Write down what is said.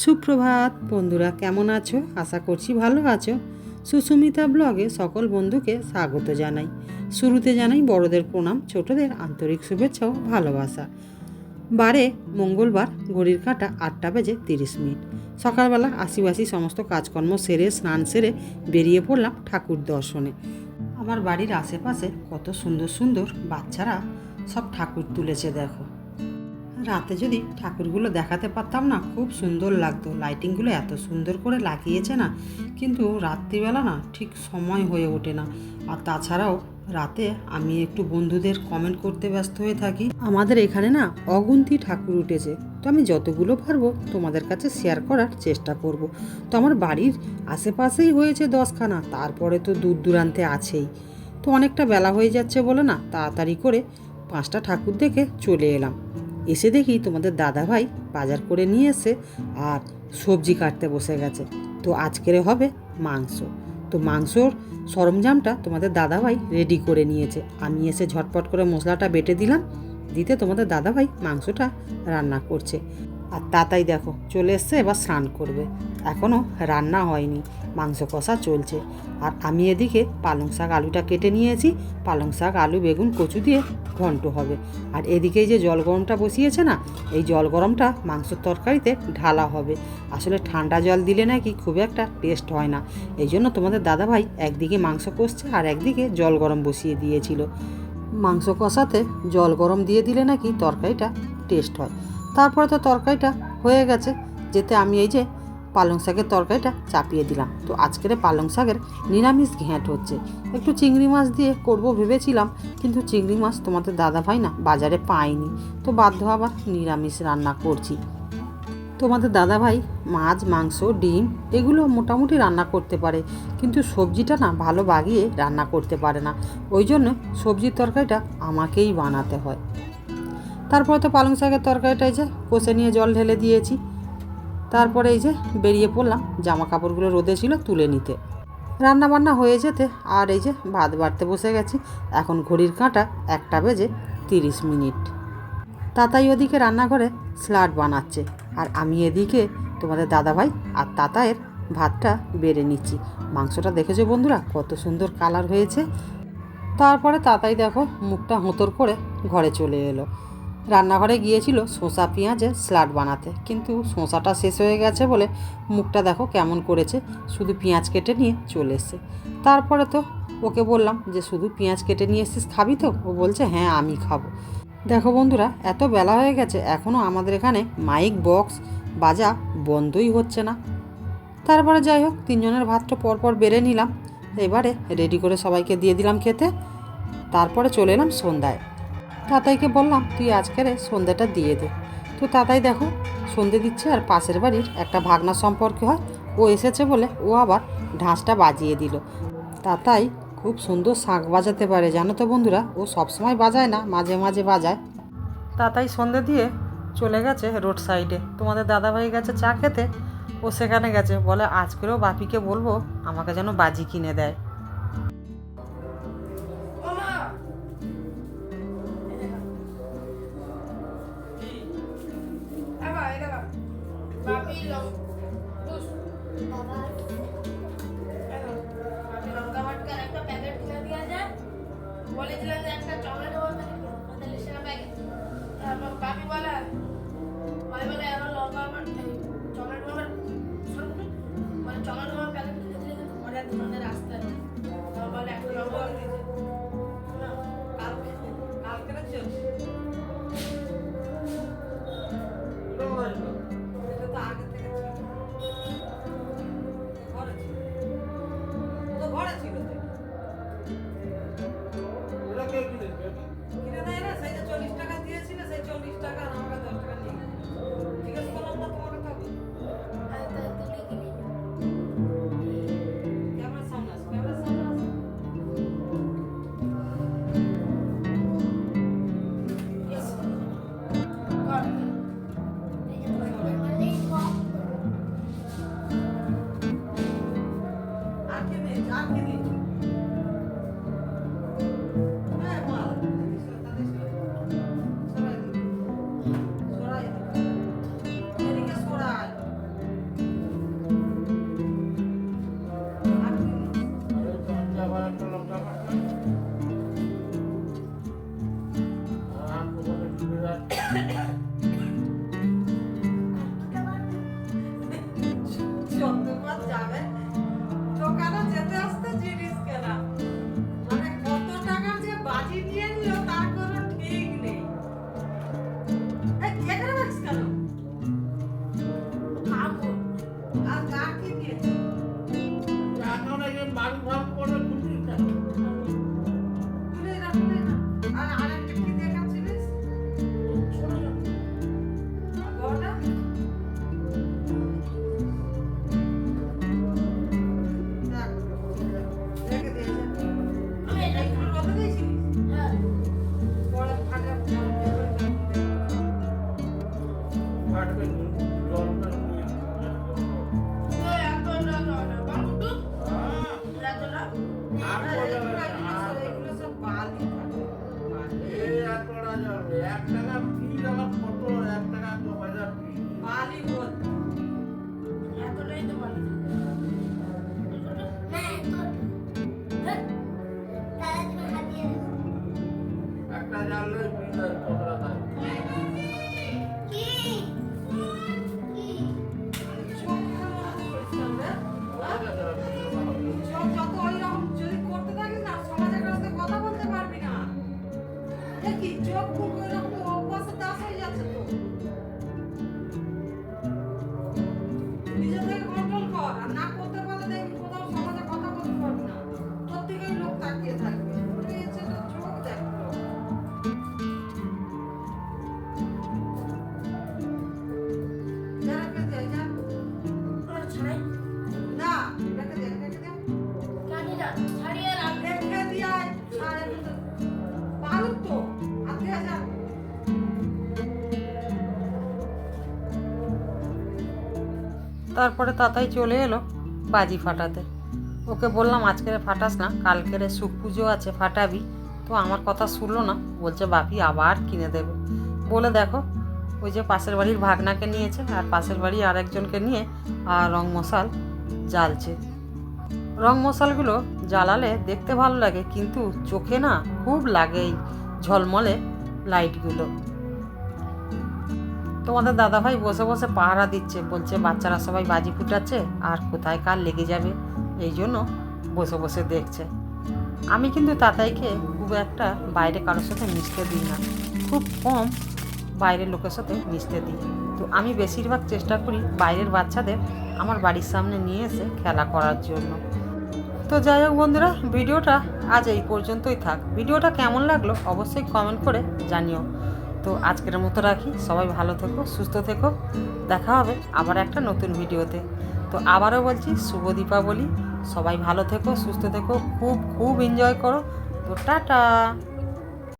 সুপ্রভাত বন্ধুরা, কেমন আছো? আশা করছি ভালো আছো। সুস্মিতা ব্লগে সকল বন্ধুকে স্বাগত জানাই। শুরুতে জানাই বড়দের প্রণাম, ছোটদের আন্তরিক শুভেচ্ছা ও ভালোবাসা। বারে মঙ্গলবার, ঘড়ির কাঁটা আটটা বেজে তিরিশ মিনিট। সকালবেলা আশিবাসি সমস্ত কাজকর্ম সেরে, স্নান সেরে বেরিয়ে পড়লাম ঠাকুর দর্শনে। আমার বাড়ির আশেপাশে কত সুন্দর সুন্দর বাচ্চারা সব ঠাকুর তুলেছে দেখো। রাতে যদি ঠাকুরগুলো দেখাতে পারতাম না, খুব সুন্দর লাগতো। লাইটিংগুলো এত সুন্দর করে লাগিয়েছে না, কিন্তু রাত্রিবেলা না ঠিক সময় হয়ে ওঠে না। আর তাছাড়াও রাতে আমি একটু বন্ধুদের কমেন্ট করতে ব্যস্ত হয়ে থাকি। আমাদের এখানে না অগুন্তি ঠাকুর উঠেছে। তো আমি যতগুলো পারব তোমাদের কাছে শেয়ার করার চেষ্টা করব। তো আমার বাড়ির আশেপাশেই হয়েছে দশখানা, তারপরে তো দূর দূরান্তে আছেই। তো অনেকটা বেলা হয়ে যাচ্ছে বলে না তাড়াতাড়ি করে পাঁচটা ঠাকুর দেখে চলে এলাম। এসে দেখি তোমাদের দাদা ভাই বাজার করে নিয়ে এসে আর সবজি কাটতে বসে গেছে। তো আজকের হবে মাংস। তো মাংসর সরঞ্জামটা তোমাদের দাদাভাই রেডি করে নিয়েছে। আমি এসে ঝটপট করে মশলাটা বেটে দিলাম, দিতে তোমাদের দাদাভাই মাংসটা রান্না করছে। আর তাতাই দেখো, চলে এসছে, এবার স্নান করবে। এখনও রান্না হয়নি। মাংস কষা চলছে। আর আমি এদিকে পালং শাক আলুটা কেটে নিয়েছি। পালং শাক, আলু, বেগুন, কচু দিয়ে ঘন্ট হবে। আর এদিকে যে জল গরমটা বসিয়েছে না, এই জল গরমটা মাংসের তরকারিতে ঢালা হবে। আসলে ঠান্ডা জল দিলে নাকি খুব একটা টেস্ট হয় না। এই জন্য তোমাদের দাদাভাই একদিকে মাংস কষছে আর একদিকে জল গরম বসিয়ে দিয়েছিল। মাংস কষাতে জল গরম দিয়ে দিলে নাকি তরকারিটা টেস্ট হয়। তারপরে তো তরকারিটা হয়ে গেছে। যেতে আমি এই যে পালং শাকের তরকারিটা চাপিয়ে দিলাম। তো আজকের পালং শাকের নিরামিষ ঘ্যাঁট হচ্ছে। একটু চিংড়ি মাছ দিয়ে করব ভেবেছিলাম, কিন্তু চিংড়ি মাছ তোমাদের দাদা ভাই না বাজারে পাইনি তো বাধ্য আবার নিরামিষ রান্না করছি। তোমাদের দাদা ভাই মাছ, মাংস, ডিম, এগুলো মোটামুটি রান্না করতে পারে, কিন্তু সবজিটা না ভালো বাগিয়ে রান্না করতে পারে না। ওই জন্য সবজির তরকারিটা আমাকেই বানাতে হয়। তারপরে তো পালং শাকের তরকারিটা এই যে কষে নিয়ে জল ঢেলে দিয়েছি। তারপরে এই যে বেরিয়ে পড়লাম জামা কাপড়গুলো রোদে ছিল তুলে নিতে। রান্না বান্না হয়ে যেতে আর এই যে ভাত বাড়তে বসে গেছি, এখন ঘড়ির কাঁটা একটা বেজে তিরিশ মিনিট। তাতাই ওদিকে রান্নাঘরে স্লাড বানাচ্ছে আর আমি এদিকে তোমাদের দাদাভাই আর তাতায়ের ভাতটা বেড়ে নিচ্ছি। মাংসটা দেখেছ বন্ধুরা? কত সুন্দর কালার হয়েছে। তারপরে তাতাই দেখো মুখটা হোঁতর করে ঘরে চলে এলো। রান্নাঘরে গিয়েছিল শসা পেঁয়াজের স্লাড বানাতে। কিন্তু শসাটা শেষ হয়ে গেছে বলে মুখটা দেখো কেমন করেছে, শুধু পেঁয়াজ কেটে নিয়ে চলে এসছে। তারপরে তো ওকে বললাম যে, শুধু পেঁয়াজ কেটে নিয়ে এসছিস, খাবি তো? ও বলছে হ্যাঁ আমি খাব। দেখো বন্ধুরা, এত বেলা হয়ে গেছে এখনও আমাদের এখানে মাইক, বক্স, বাজা বন্ধই হচ্ছে না। তারপরে যাই হোক, তিনজনের ভাতটা পরপর বেড়ে নিলাম। এবারে রেডি করে সবাইকে দিয়ে দিলাম খেতে। তারপরে চলে এলাম সন্ধ্যায়। তাতাইকে বললাম, তুই আজকের সন্ধ্যাটা দিয়ে দে। তো তাতাই দেখো, সন্ধে দিচ্ছে আর পাশের বাড়ির একটা ভাগনা সম্পর্কে হয়, ও এসেছে বলে ও আবার ঢাঁসটা বাজিয়ে দিল। তাতাই খুব সুন্দর শাঁখ বাজাতে পারে, জানো তো বন্ধুরা, ও সবসময় বাজায় না, মাঝে মাঝে বাজায়। তাতাই সন্ধে দিয়ে চলে গেছে রোড সাইডে। তোমাদের দাদাভাই গেছে চা খেতে, ও সেখানে গেছে, বলে, আজকেরও বাপিকে বলব, আমাকে যেন বাজি কিনে দেয়। বলেছিলেন যে একটা চকলেট হবে পঁয়তাল্লিশ টাকা প্যাকেট তারপর বাপি বলে বলে এখন লঙ্কা মাট চকলেট মামার মানে চকলেট প্যাকেট পরে দোকানে বাড়ি ভাগ তারপরে তাতাই চলে এলো বাজি ফাটাতে। ওকে বললাম আজকের ফাটাস না, কালকের সুখ পুজো আছে, ফাটাবি। তো আমার কথা শুনলো না, বলছে, বাপি, আবার কিনে দেবে। বলে দেখো, ওই যে পাশের বাড়ির ভাগনাকে নিয়েছে, আর পাশের বাড়ি আরেকজনকে নিয়ে, আর রং মশাল জ্বালছে। রং মশালগুলো জ্বালালে দেখতে ভালো লাগে, কিন্তু চোখে না খুব লাগে এই ঝলমলে লাইটগুলো। তোমাদের দাদাভাই বসে বসে পাহারা দিচ্ছে, বলছে বাচ্চারা সবাই বাজি ফুটাচ্ছে আর কোথায় কার লেগে যাবে, এই জন্য বসে বসে দেখছে। আমি কিন্তু তাতাইকে খুব একটা বাইরে কারোর সাথে মিশতে দিই না, খুব কম বাইরের লোকের সাথে মিশতে দিই। তো আমি বেশিরভাগ চেষ্টা করি বাইরের বাচ্চাদের আমার বাড়ির সামনে নিয়ে এসে খেলা করার জন্য। তো যাই হোক বন্ধুরা, ভিডিওটা আজ এই পর্যন্তই থাক। ভিডিওটা কেমন লাগল অবশ্যই কমেন্ট করে জানিও। তো আজকের মতো রাখি। সবাই ভালো থেকো, সুস্থ থেকো। দেখা হবে আবার একটা নতুন ভিডিওতে। তো আবারও বলছি, শুভ দীপাবলি। সবাই ভালো থেকো, সুস্থ থেকো, খুব খুব এনজয় করো। তো টাটা!